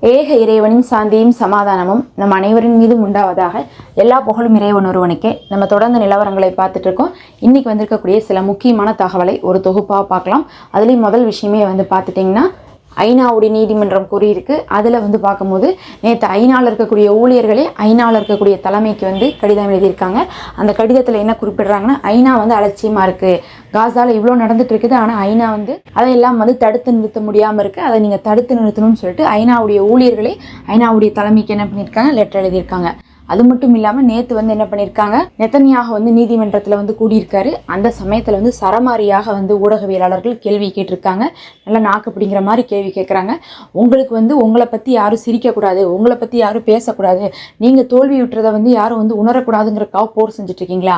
ஏக இறைவனின் சாந்தியும் சமாதானமும் நம் அனைவரின் மீதும் உண்டாவதாக எல்லா புகழும் இறைவன் ஒருவனுக்கே. நம்ம தொடர்ந்து நிலவரங்களை பார்த்துட்டு இருக்கோம் இன்னைக்கு வந்திருக்கக்கூடிய சில முக்கியமான தகவலை ஒரு தொகுப்பாக பார்க்கலாம். அதுலேயும் முதல் விஷயமே வந்து பார்த்துட்டிங்கன்னா ஐநாவுடைய நீதிமன்றம் கூறியிருக்கு. அதில் வந்து பார்க்கும்போது நேற்று ஐநாவில் இருக்கக்கூடிய ஊழியர்களே ஐநாவில் இருக்கக்கூடிய தலைமைக்கு வந்து கடிதம் எழுதியிருக்காங்க. அந்த கடிதத்தில் என்ன குறிப்பிடுறாங்கன்னா ஐநா வந்து அலட்சியமாக இருக்குது காசாவில் இவ்வளோ நடந்துட்டு இருக்குது ஆனால் ஐநா வந்து அதையெல்லாம் வந்து தடுத்து நிறுத்த முடியாமல் இருக்குது அதை நீங்கள் தடுத்து நிறுத்தணும்னு சொல்லிட்டு ஐநாவுடைய ஊழியர்களே ஐநாவுடைய தலைமைக்கு என்ன பண்ணியிருக்காங்க? லெட்டர் எழுதியிருக்காங்க. அது மட்டும் இல்லாமல் நேற்று வந்து என்ன பண்ணியிருக்காங்க நெத்தனியாக வந்து நீதிமன்றத்தில் வந்து கூடியிருக்காரு. அந்த சமயத்தில் வந்து சரமாரியாக வந்து ஊடகவியலாளர்கள் கேள்வி கேட்டிருக்காங்க. நல்லா நாக்கு பிடிங்கிற மாதிரி கேள்வி கேட்குறாங்க உங்களுக்கு வந்து உங்களை பற்றி யாரும் சிரிக்கக்கூடாது. உங்களை பற்றி யாரும் பேசக்கூடாது. நீங்கள் தோல்வி விட்டுறதை வந்து யாரும் வந்து உணரக்கூடாதுங்கிறக்காக போர் செஞ்சுட்டு இருக்கீங்களா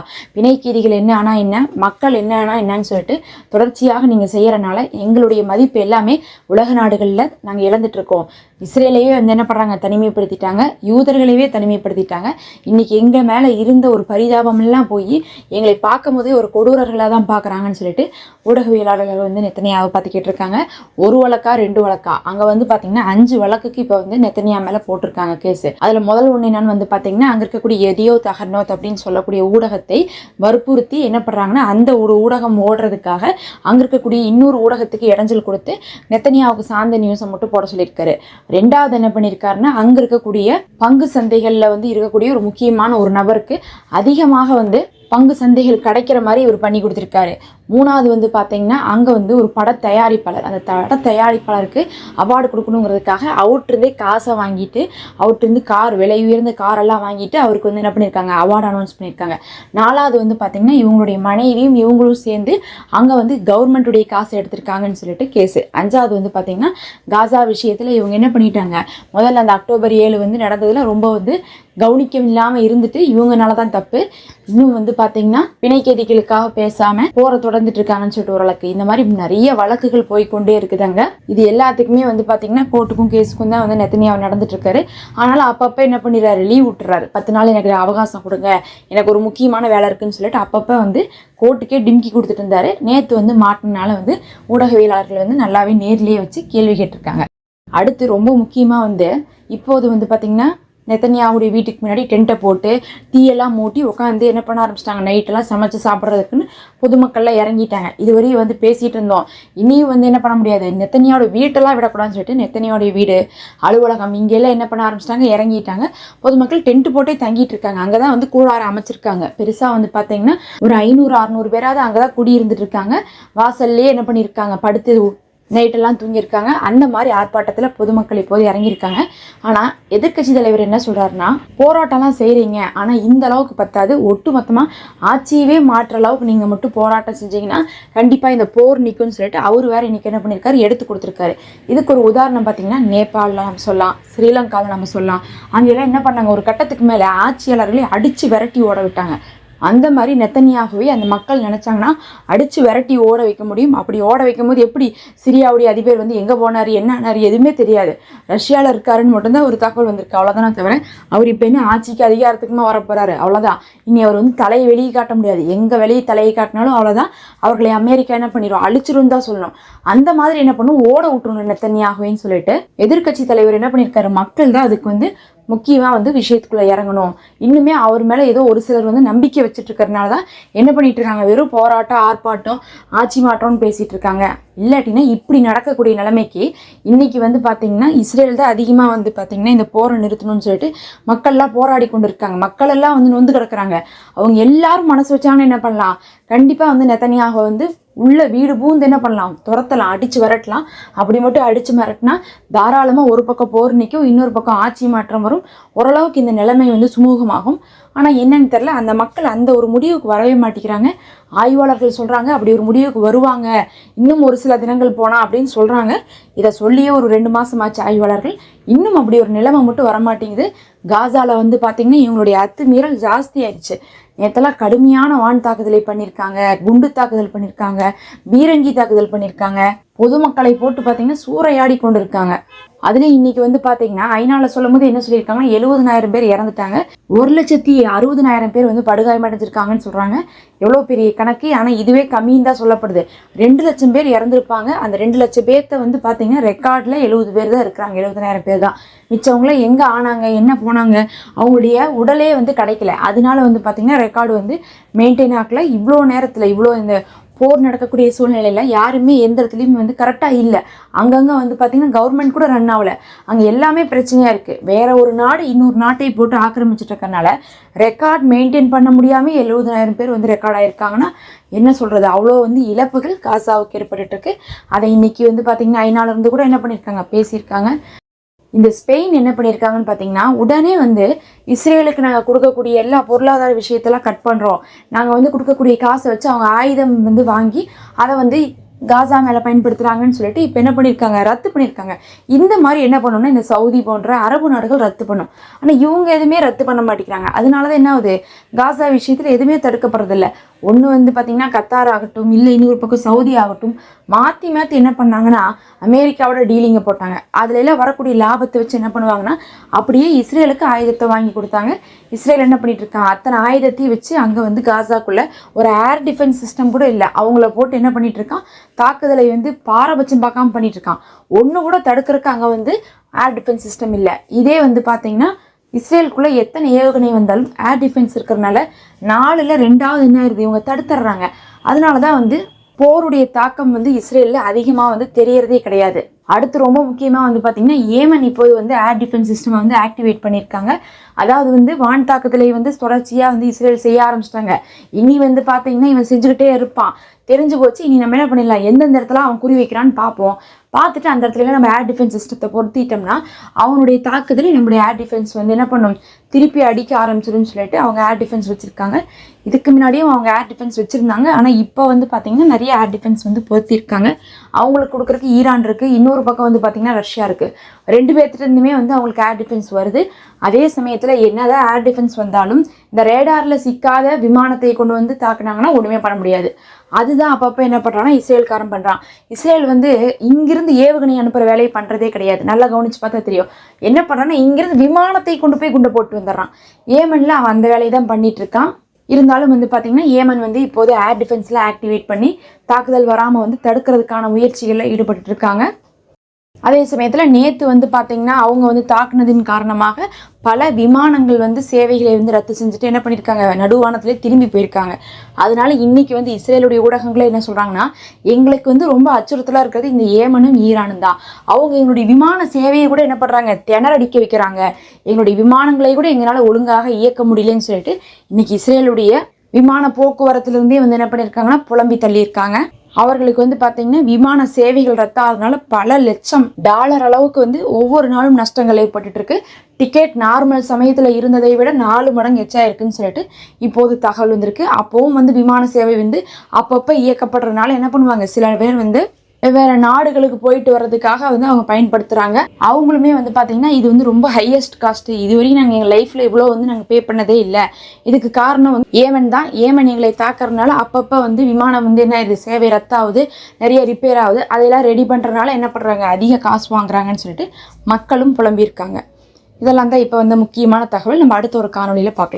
என்ன ஆனால் என்ன? மக்கள் என்ன ஆனால் என்னன்னு சொல்லிட்டு தொடர்ச்சியாக நீங்கள் செய்கிறனால எங்களுடைய மதிப்பு எல்லாமே உலக நாடுகளில் நாங்கள் இழந்துட்டுருக்கோம். இஸ்ரேலையே வந்து என்ன பண்ணுறாங்க தனிமைப்படுத்திட்டாங்க. யூதர்களையே தனிமைப்படுத்திட்டாங்க. இன்னைக்கு எங்கள் மேலே இருந்த ஒரு பரிதாபமெல்லாம் போய் எங்களை பார்க்கும் போதே ஒரு கொடூரர்களாக தான் பார்க்குறாங்கன்னு சொல்லிட்டு ஊடகவியலாளர்கள் வந்து நெத்தனியாவை பார்த்து கேட்டிருக்காங்க. ஒரு வழக்கா ரெண்டு வழக்கா? அங்கே வந்து பார்த்தீங்கன்னா அஞ்சு வழக்குக்கு இப்போ வந்து நெத்தனியா மேலே போட்டிருக்காங்க கேஸ் அதில் முதல் ஒன்று என்னன்னு வந்து பார்த்தீங்கன்னா அங்கே இருக்கக்கூடிய எதியோ தகர்னோத் அப்படின்னு சொல்லக்கூடிய ஊடகத்தை வற்புறுத்தி என்ன பண்ணுறாங்கன்னா அந்த ஒரு ஊடகம் ஓடுறதுக்காக அங்கே இருக்கக்கூடிய இன்னொரு ஊடகத்துக்கு இடைஞ்சல் கொடுத்து நெத்தனியாவுக்கு சார்ந்த நியூஸை மட்டும் போட சொல்லியிருக்காரு. ரெண்டாவது என்ன பண்ணியிருக்காருன்னா அங்கே இருக்கக்கூடிய பங்கு சந்தைகளில் வந்து இருக்கக்கூடிய ஒரு முக்கியமான ஒரு நபருக்கு அதிகமாக வந்து பங்கு சந்தைகள் கிடைக்கிற மாதிரி இவர் பண்ணி கொடுத்துருக்காரு. மூணாவது வந்து பார்த்தீங்கன்னா அங்கே வந்து ஒரு பட தயாரிப்பாளர். அந்த பட தயாரிப்பாளருக்கு அவார்டு கொடுக்கணுங்கிறதுக்காக அவர்கிட்டருந்தே காசை வாங்கிட்டு அவர்கிட்டருந்து கார் விலை உயர்ந்த காரெல்லாம் வாங்கிட்டு அவருக்கு வந்து என்ன பண்ணியிருக்காங்க அவார்டு அனௌன்ஸ் பண்ணியிருக்காங்க நாலாவது வந்து பார்த்திங்கன்னா இவங்களுடைய மனைவியும் இவங்களும் சேர்ந்து அங்கே வந்து கவர்மெண்ட்டுடைய காசை எடுத்திருக்காங்கன்னு சொல்லிட்டு கேஸு அஞ்சாவது வந்து பார்த்திங்கன்னா காசா விஷயத்தில் இவங்க என்ன பண்ணிட்டாங்க? முதல்ல அந்த அக்டோபர் ஏழு வந்து நடந்ததில் ரொம்ப வந்து கவனிக்கம் இல்லாமல் இருந்துட்டு இவங்கனால தான் தப்பு. இன்னும் வந்து பார்த்தீங்கன்னா பிணைக்கேதிகளுக்காக பேசாமல் போற தொடர்ந்துட்டு இருக்காங்கன்னு சொல்லிட்டு ஒரு வழக்கு. இந்த மாதிரி நிறைய வழக்குகள் போய்க்கொண்டே இருக்குதாங்க. இது எல்லாத்துக்குமே வந்து பார்த்தீங்கன்னா கோர்ட்டுக்கும் கேஸுக்கும் தான் வந்து நெத்தனியா நடந்துட்டு இருக்காரு. ஆனாலும் அப்பப்போ என்ன பண்ணிடுறாரு? லீவ் விட்டுறாரு. பத்து நாள் எனக்கு அவகாசம் கொடுங்க. எனக்கு ஒரு முக்கியமான வேலை இருக்குன்னு சொல்லிட்டு அப்பப்போ வந்து கோர்ட்டுக்கே டிம்கி கொடுத்துட்டு இருந்தாரு. நேற்று வந்து மாட்டினால வந்து ஊடகவியலாளர்கள் வந்து நல்லாவே நேர்லேயே வச்சு கேள்வி கேட்டிருக்காங்க. அடுத்து ரொம்ப முக்கியமாக வந்து இப்போது வந்து பார்த்திங்கன்னா நெத்தனியாவுடைய வீட்டுக்கு முன்னாடி டென்ட்டை போட்டு தீயெல்லாம் மூட்டி உட்காந்து என்ன பண்ண ஆரம்பிச்சிட்டாங்க? நைட்டெல்லாம் சமைச்சு சாப்பிட்றதுக்குன்னு பொதுமக்கள்லாம் இறங்கிட்டாங்க. இதுவரையும் வந்து பேசிகிட்டு இருந்தோம். இனியும் வந்து என்ன பண்ண முடியாது. நெத்தனியாவோட வீட்டெல்லாம் விடக்கூடாதுன்னு சொல்லிட்டு நெத்தனியாவுடைய வீடு அலுவலகம் இங்கெல்லாம் என்ன பண்ண ஆரம்பிச்சிட்டாங்க? இறங்கிட்டாங்க. பொதுமக்கள் டென்ட் போட்டே தங்கிட்டு இருக்காங்க. அங்கே தான் வந்து கூடாரம் அமைச்சிருக்காங்க. பெருசாக வந்து பார்த்தீங்கன்னா ஒரு ஐநூறு அறநூறு பேராவது அங்கே தான் குடியிருந்துட்டு இருக்காங்க. வாசல்லே என்ன பண்ணியிருக்காங்க படுத்து நைட்டெல்லாம் தூங்கியிருக்காங்க. அந்த மாதிரி ஆர்ப்பாட்டத்தில் பொதுமக்கள் இப்போது இறங்கியிருக்காங்க. ஆனால் எதிர்க்கட்சி தலைவர் என்ன சொல்கிறாருன்னா போராட்டம்லாம் செய்கிறீங்க ஆனால் இந்த அளவுக்கு பத்தாது. ஒட்டு மொத்தமாக ஆட்சியவே மாற்ற அளவுக்கு நீங்கள் மட்டும் போராட்டம் செஞ்சீங்கன்னா கண்டிப்பாக இந்த போர் நிற்கும்னு சொல்லிட்டு அவர் வேறு இன்றைக்கி என்ன பண்ணியிருக்காரு? எடுத்து கொடுத்துருக்காரு. இதுக்கு ஒரு உதாரணம் பார்த்தீங்கன்னா நேபாளில் நம்ம சொல்லலாம். ஸ்ரீலங்காவில் நம்ம சொல்லலாம். அங்கெல்லாம் என்ன பண்ணாங்க? ஒரு கட்டத்துக்கு மேலே ஆட்சியாளர்களே அடித்து விரட்டி ஓட விட்டாங்க. அந்த மாதிரி நெத்தனியாகவே அந்த மக்கள் நினச்சாங்கன்னா அடித்து விரட்டி ஓட வைக்க முடியும். அப்படி ஓட வைக்கும் போது எப்படி சிரியாவுடைய அதிபர் வந்து எங்கே போனார் என்ன ஆனார் எதுவுமே தெரியாது. ரஷ்யாவில் இருக்காருன்னு மட்டும்தான் ஒரு தகவல் வந்திருக்கு. அவ்வளோதான் தவிர அவர் இப்போ என்ன ஆட்சிக்கு அதிகாரத்துக்குமா வரப்போகிறாரு அவ்வளோதான் இனி அவர் வந்து தலையை வெளியே காட்ட முடியாது. எங்கே வெளியே தலையை காட்டினாலும் அவ்வளோதான் அவர்களை அமெரிக்கா என்ன பண்ணிடும் அழிச்சிரும் தான் சொல்லணும். அந்த மாதிரி என்ன பண்ணும்? ஓட விட்டுருணும் நெத்தனியாகவேன்னு சொல்லிட்டு எதிர்க்கட்சி தலைவர் என்ன பண்ணியிருக்காரு? மக்கள் தான் அதுக்கு வந்து முக்கியமாக வந்து விஷயத்துக்குள்ளே இறங்கணும். இன்னுமே அவர் மேலே ஏதோ ஒரு சிலர் வந்து நம்பிக்கை வச்சுட்டு இருக்கிறதுனால தான் என்ன பண்ணிட்டு இருக்காங்க வெறும் போராட்டம் ஆர்ப்பாட்டம் ஆட்சி மாற்றம்னு பேசிகிட்டு இருக்காங்க இல்லாட்டினா இப்படி நடக்கக்கூடிய நிலைமைக்கு இன்னைக்கு வந்து பார்த்தீங்கன்னா இஸ்ரேல் தான் அதிகமாக வந்து பார்த்தீங்கன்னா இந்த போரை நிறுத்தணும்னு சொல்லிட்டு மக்கள்லாம் போராடி கொண்டு இருக்காங்க மக்களெல்லாம் வந்து நொந்து கிடக்குறாங்க. அவங்க எல்லாரும் மனசு வச்சாங்கன்னா என்ன பண்ணலாம்? கண்டிப்பாக வந்து நெத்தனியாக வந்து உள்ள வீடு பூந்து என்ன பண்ணலாம்? துரத்தலாம் அடித்து விரட்டலாம். அப்படி மட்டும் அடித்து மிரட்டினா தாராளமாக ஒரு பக்கம் போர் நிற்கும் இன்னொரு பக்கம் ஆட்சி மாற்றம் வரும். ஓரளவுக்கு இந்த நிலைமை வந்து சுமூகமாகும். ஆனால் என்னன்னு தெரில அந்த மக்கள் அந்த ஒரு முடிவுக்கு வரவே மாட்டேங்கிறாங்க. ஆய்வாளர்கள் சொல்கிறாங்க அப்படி ஒரு முடிவுக்கு வருவாங்க. இன்னும் ஒரு சில தினங்கள் போனால் அப்படின்னு சொல்கிறாங்க இதை சொல்லியே ஒரு ரெண்டு மாதம் ஆச்சு ஆய்வாளர்கள். இன்னும் அப்படி ஒரு நிலைமை மட்டும் வரமாட்டேங்குது. காசாவில் வந்து பார்த்திங்கன்னா இவங்களுடைய அத்துமீறல் ஜாஸ்தி ஆயிடுச்சு நேற்றெல்லாம் கடுமையான வான் தாக்குதலை பண்ணியிருக்காங்க குண்டு தாக்குதல் பண்ணியிருக்காங்க பீரங்கி தாக்குதல் பண்ணியிருக்காங்க பொதுமக்களை போட்டு பார்த்தீங்கன்னா சூறையாடி கொண்டு இருக்காங்க அதுலேயும் இன்னைக்கு வந்து பார்த்தீங்கன்னா ஐநாவில் சொல்லும் போது என்ன சொல்லியிருக்காங்கன்னா எழுபதனாயிரம் பேர் இறந்துட்டாங்க. ஒரு லட்சத்தி அறுபதனாயிரம் பேர் வந்து படுகாயமடைஞ்சிருக்காங்கன்னு சொல்கிறாங்க எவ்வளோ பெரிய கணக்கு? ஆனால் இதுவே கம்மின்னு தான் சொல்லப்படுது. ரெண்டு லட்சம் பேர் இறந்துருப்பாங்க. அந்த ரெண்டு லட்சம் பேர்த்த வந்து பார்த்தீங்கன்னா ரெக்கார்டில் எழுபது பேர் தான் இருக்கிறாங்க. எழுபதனாயிரம் பேர் தான். மிச்சவங்களாம் எங்கே ஆனாங்க? என்ன போனாங்க? அவங்களுடைய உடலே வந்து கிடைக்கல. அதனால வந்து பார்த்தீங்கன்னா ரெக்கார்டு வந்து மெயின்டைன் ஆகல இவ்வளோ நேரத்தில் இவ்வளோ இந்த போர் நடக்கக்கூடிய சூழ்நிலையில் யாருமே எந்த இடத்துலையும் வந்து கரெக்டாக இல்லை. அங்கங்கே வந்து பார்த்திங்கன்னா கவர்மெண்ட் கூட ரன் ஆகல. அங்கே எல்லாமே பிரச்சனையாக இருக்குது வேறு ஒரு நாடு இன்னொரு நாட்டை போட்டு ஆக்கிரமிச்சிட்டு இருக்கனால ரெக்கார்ட் மெயின்டைன் பண்ண முடியாமல் எழுபதாயிரம் பேர் வந்து ரெக்கார்ட் ஆகிருக்காங்கன்னா என்ன சொல்கிறது அவ்வளோ வந்து இழப்புகள் காசாவுக்கு ஏற்பட்டுருக்கு அதை இன்றைக்கி வந்து பார்த்திங்கன்னா ஐநால கூட என்ன பண்ணியிருக்காங்க பேசியிருக்காங்க. இந்த ஸ்பெயின் என்ன பண்ணியிருக்காங்கன்னு பார்த்தீங்கன்னா உடனே வந்து இஸ்ரேலுக்கு நாங்கள் கொடுக்கக்கூடிய எல்லா பொருளாதார விஷயத்தெல்லாம் கட் பண்ணுறோம் நாங்கள் வந்து கொடுக்கக்கூடிய காசை வச்சு அவங்க ஆயுதம் வந்து வாங்கி அதை வந்து காசா மேலே பயன்படுத்துகிறாங்கன்னு சொல்லிட்டு இப்போ என்ன பண்ணியிருக்காங்க? ரத்து பண்ணியிருக்காங்க. இந்த மாதிரி என்ன பண்ணணும்னா இந்த சவுதி போன்ற அரபு நாடுகள் ரத்து பண்ணும். ஆனால் இவங்க எதுவுமே ரத்து பண்ண மாட்டேங்கிறாங்க. அதனால தான் என்ன ஆகுது? காசா விஷயத்தில் எதுவுமே தடுக்கப்படுறதில்ல. ஒன்று வந்து பார்த்திங்கன்னா கத்தார் ஆகட்டும் இல்லை இன்னொரு பக்கம் சவுதி ஆகட்டும் மாற்றி மாற்றி என்ன பண்ணாங்கன்னா அமெரிக்காவோட டீலிங்கை போட்டாங்க. அதில் எல்லாம் வரக்கூடிய லாபத்தை வச்சு என்ன பண்ணுவாங்கன்னா அப்படியே இஸ்ரேலுக்கு ஆயுதத்தை வாங்கி கொடுத்தாங்க. இஸ்ரேல் என்ன பண்ணிட்டு இருக்காங்க? அத்தனை ஆயுதத்தையும் வச்சு அங்கே வந்து காசாக்குள்ளே ஒரு ஏர் டிஃபென்ஸ் சிஸ்டம் கூட இல்லை. அவங்கள போட்டு என்ன பண்ணிட்டு இருக்கான்? தாக்குதலை வந்து பாரபட்சம் பார்க்காம பண்ணிட்டு இருக்கான். ஒன்று கூட தடுக்கிறதுக்கு அங்கே வந்து ஏர் டிஃபென்ஸ் சிஸ்டம் இல்லை. இதே வந்து பார்த்திங்கன்னா இஸ்ரேலுக்குள்ளே எத்தனை ஏவுகணை வந்தாலும் ஏர் டிஃபென்ஸ் இருக்கிறனால நாலில் ரெண்டாவது என்ன இருக்குது இவங்க தடுத்துடுறாங்க. அதனால தான் வந்து போருடைய தாக்கம் வந்து இஸ்ரேலில் அதிகமாக வந்து தெரியறதே கிடையாது. அடுத்து ரொம்ப முக்கியமாக வந்து பார்த்திங்கன்னா ஏமன் இப்போது வந்து ஏர் டிஃபென்ஸ் சிஸ்டம் வந்து ஆக்டிவேட் பண்ணியிருக்காங்க. அதாவது வந்து வான் தாக்குதலை வந்து தொடர்ச்சியாக வந்து இஸ்ரேல் செய்ய ஆரம்பிச்சிட்டாங்க. இனி வந்து பார்த்தீங்கன்னா இவன் செஞ்சுக்கிட்டே இருப்பான். தெரிஞ்சு போச்சு. இனி நம்ம என்ன பண்ணிடலாம்? எந்தெந்த இடத்துல அவன் குறி வைக்கிறான்னு பார்ப்போம். பார்த்துட்டு அந்த இடத்துல நம்ம ஏர் டிஃபென்ஸ் சிஸ்டத்தை பொருத்திட்டோம்னா அவனுடைய தாக்குதலை நம்மளுடைய ஏர் டிஃபென்ஸ் வந்து என்ன பண்ணும்? திருப்பி அடிக்க ஆரம்பிச்சிடும்னு சொல்லிட்டு அவங்க ஏர் டிஃபென்ஸ் வச்சுருக்காங்க. இதுக்கு முன்னாடியும் அவங்க ஏர் டிஃபென்ஸ் வச்சுருந்தாங்க. ஆனால் இப்போ வந்து பார்த்திங்கன்னா நிறைய ஏர் டிஃபென்ஸ் வந்து பொருத்தியிருக்காங்க. அவங்களுக்கு கொடுக்குறக்கு ஈரான் இருக்குது இன்னொரு பக்கம் வந்து பார்த்திங்கன்னா ரஷ்யா இருக்குது ரெண்டு பேர்த்துலேருந்துமே வந்து அவங்களுக்கு ஏர் டிஃபென்ஸ் வருது. அதே சமயத்தில் என்னதான் ஏர் டிஃபென்ஸ் வந்தாலும் இந்த ரேடாரில் சிக்காத விமானத்தை கொண்டு வந்து தாக்குனாங்கன்னா ஒன்றுமே பண்ண முடியாது. அதுதான் அப்பப்போ என்ன பண்ணுறான்னா இஸ்ரேல்காரன் பண்ணுறான் இஸ்ரேல் வந்து இங்கிருந்து ஏவுகணை அனுப்புகிற வேலையை பண்ணுறதே கிடையாது. நல்லா கவனிச்சு பார்த்தா தெரியும். என்ன பண்ணுறான்னா இங்கிருந்து விமானத்தை கொண்டு போய் குண்டை போட்டு வந்துடுறான். ஏமனில் அவன் அந்த வேலையை தான் பண்ணிட்டு இருக்கான். இருந்தாலும் வந்து பார்த்திங்கன்னா ஏமன் வந்து இப்போது ஏர் டிஃபென்ஸில் ஆக்டிவேட் பண்ணி தாக்குதல் வராமல் வந்து தடுக்கிறதுக்கான முயற்சிகளில் ஈடுபட்டு இருக்காங்க. அதே சமயத்தில் நேற்று வந்து பார்த்திங்கன்னா அவங்க வந்து தாக்குனதின் காரணமாக பல விமானங்கள் வந்து சேவைகளை வந்து ரத்து செஞ்சுட்டு என்ன பண்ணியிருக்காங்க நடுவானத்திலே திரும்பி போயிருக்காங்க. அதனால இன்னைக்கு வந்து இஸ்ரேலுடைய ஊடகங்களே என்ன சொல்கிறாங்கன்னா எங்களுக்கு வந்து ரொம்ப அச்சுறுத்தலாக இருக்கிறது இந்த ஏமனும் ஈரானும் தான். அவங்க எங்களுடைய விமான சேவையை கூட என்ன பண்ணுறாங்க திணறடிக்க வைக்கிறாங்க. எங்களுடைய விமானங்களை கூட எங்களால் ஒழுங்காக இயக்க முடியலன்னு சொல்லிட்டு இன்னைக்கு இஸ்ரேலுடைய விமான போக்குவரத்துலேருந்தே வந்து என்ன பண்ணியிருக்காங்கன்னா புலம்பி தள்ளியிருக்காங்க. அவர்களுக்கு வந்து பார்த்தீங்கன்னா விமான சேவைகள் ரத்தாகிறதுனால பல லட்சம் டாலர் அளவுக்கு வந்து ஒவ்வொரு நாளும் நஷ்டங்கள் ஏற்பட்டுட்டு இருக்கு டிக்கெட் நார்மல் சமயத்தில் இருந்ததை விட நாலு மடங்கு எச்சா இருக்குன்னு சொல்லிட்டு இப்போது தகவல் வந்திருக்கு. அப்போவும் வந்து விமான சேவை வந்து அப்பப்போ இயக்கப்படுறதுனால என்ன பண்ணுவாங்க? சில பேர் வந்து வேறு நாடுகளுக்கு போயிட்டு வர்றதுக்காக வந்து அவங்க பயன்படுத்துகிறாங்க அவங்களுமே வந்து பார்த்திங்கன்னா இது வந்து ரொம்ப ஹையஸ்ட் காஸ்ட்டு இது வரைக்கும் நாங்கள் எங்கள் லைஃப்பில் இவ்வளோ வந்து நாங்கள் பே பண்ணதே இல்லை. இதுக்கு காரணம் வந்து ஏமன் தான். ஏமன் எங்களை தாக்கறதுனால அப்பப்போ வந்து விமானம் வந்து என்ன இது சேவை ரத்தாகுது நிறைய ரிப்பேர் ஆகுது. அதையெல்லாம் ரெடி பண்ணுறதுனால என்ன பண்ணுறாங்க அதிக காசு வாங்குறாங்கன்னு சொல்லிட்டு மக்களும் புலம்பியிருக்காங்க. இதெல்லாம் தான் இப்போ வந்து முக்கியமான தகவல். நம்ம அடுத்த ஒரு காணொலியில் பார்க்கலாம்.